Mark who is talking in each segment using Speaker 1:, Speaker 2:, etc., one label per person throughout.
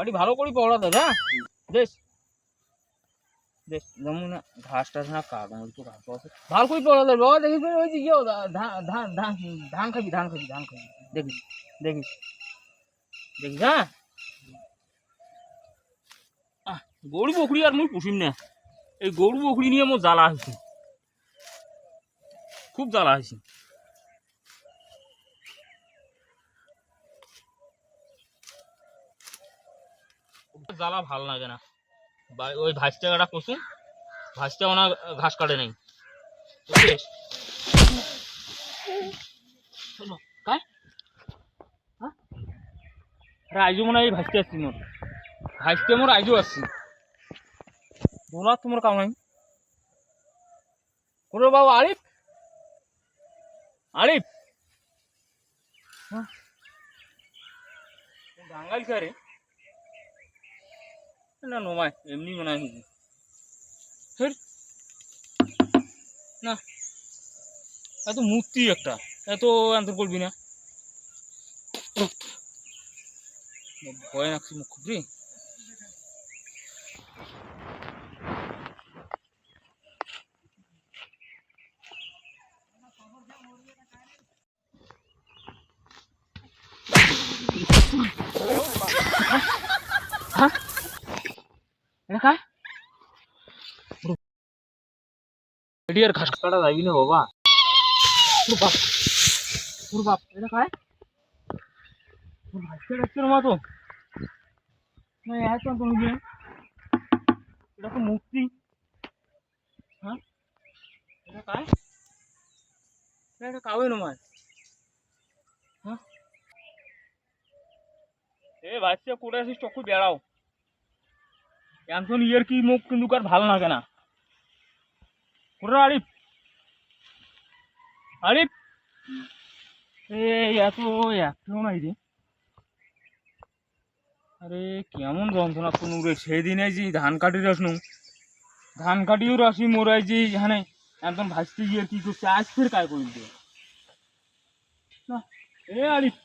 Speaker 1: বাড়ি ভালো করে পড়া দে হ্যাঁ বেশ। বেশ, যেমন না ঘাস টাস না আমার একটু ঘাস আছে। ভালো করে পড়া দে বাবা দেখিস ওই যে ইয়ে ধান ধান ধান খাবি ধান খাবি ধান খাবি। দেখিস দেখিস দেখিস হ্যাঁ গরু বকরি আর মুই পুষিম না। এই গরু বকরি নিয়ে মোর জ্বালা হয়েছে খুব জ্বালা হয়েছে জ্বালা ভালো লাগে না। ওই ভাজ টাকাটা কষুন ভাজতে ওনা ঘাস কাটে নাই? হ্যাঁ? আরে আইজো মনে হয় ভাজতে আসছি মোর ভাজতে মোর আইজো আসছি। বলা তোমার কাম নাই। কোনো বাবু আরিফ আরিফ হ্যাঁ বাঙাল কে রে না নোমায় এমনি মনে হয়। না। এত মূর্তি একটা। এত অন্তর করবি না। ভয় লাগছে মুখ খুব রে। এটা খায় এটি ঘাস কাটা যাবি না বাবা। বাপ, ওর বাপ, এটা খায় ওর ভাইকে ডাকছে মা তো? না এত তো নিজে এটা তো মুক্তি। হ্যাঁ? এটা খায় এটা কাউই নয় হ্যাঁ? এ বাচ্চা করে আসিস চক্ষু বেড়াও। এখন ইয়ের কি মুখ, কিন্তু আর ভালো লাগে না। কোথায় আরিফ আরিফ এত নাই আরে, কেমন যন্ত্রণা কোনো রে। সেদিনে যে ধান কাটি রাসনু ধান কাটিও রাসি মোরাই যে এখানে একদম ভাসতে গিয়ে কি করছে, আজ ফের কায় করে দিতে না, এ আরিফ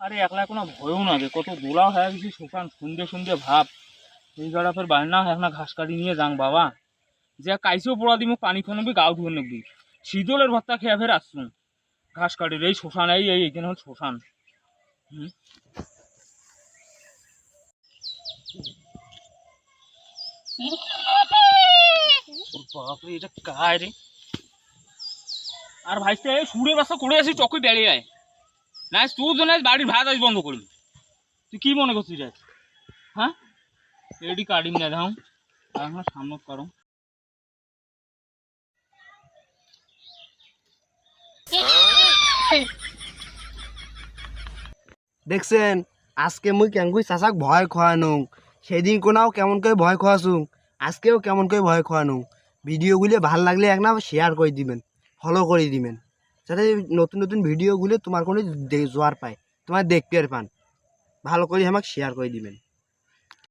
Speaker 1: আরে, একলা কোনো ভয়ও না রে। কত দোলা হয়ে গেছে শোকান, সন্ধে সন্ধে ভাব। এই গাড়া ফের বাইর না এখন ঘাস কাটি নিয়ে যাং, বাবা। যে কাইছেও পড়া দিব পানি খানবি গাও ধুয়ে নেবি শীতলের ভাতটা খেয়ে ফের আসছুন ঘাস কাটির এই শ্মশান এই এই এখানে হল শ্মশান। হুম? বাপরে এটা রে? আর এই সুরে বাসা করে আসি চকুই বেড়ে আয়। না তুই তো না বাড়ির ভাত আজ বন্ধ করবি। তুই কি মনে করছিস হ্যাঁ? এডি কাটিম না দাও এখন সামনে করো।
Speaker 2: দেখছেন, আজকে মুই কেঙ্গুই চাচাক ভয় খোয়ানো সেদিন কোনাও কেমন করে ভয় খোয়াছু আজকেও কেমন করে ভয় খোয়ানো ভিডিওগুলো ভালো লাগলে এক না শেয়ার করে দিবেন ফলো করে দিবেন। যাতে নতুন নতুন ভিডিওগুলো তোমার কোনো জোয়ার পায় তোমার দেখতে পান। ভালো করে আমাকে শেয়ার করে দিবেন।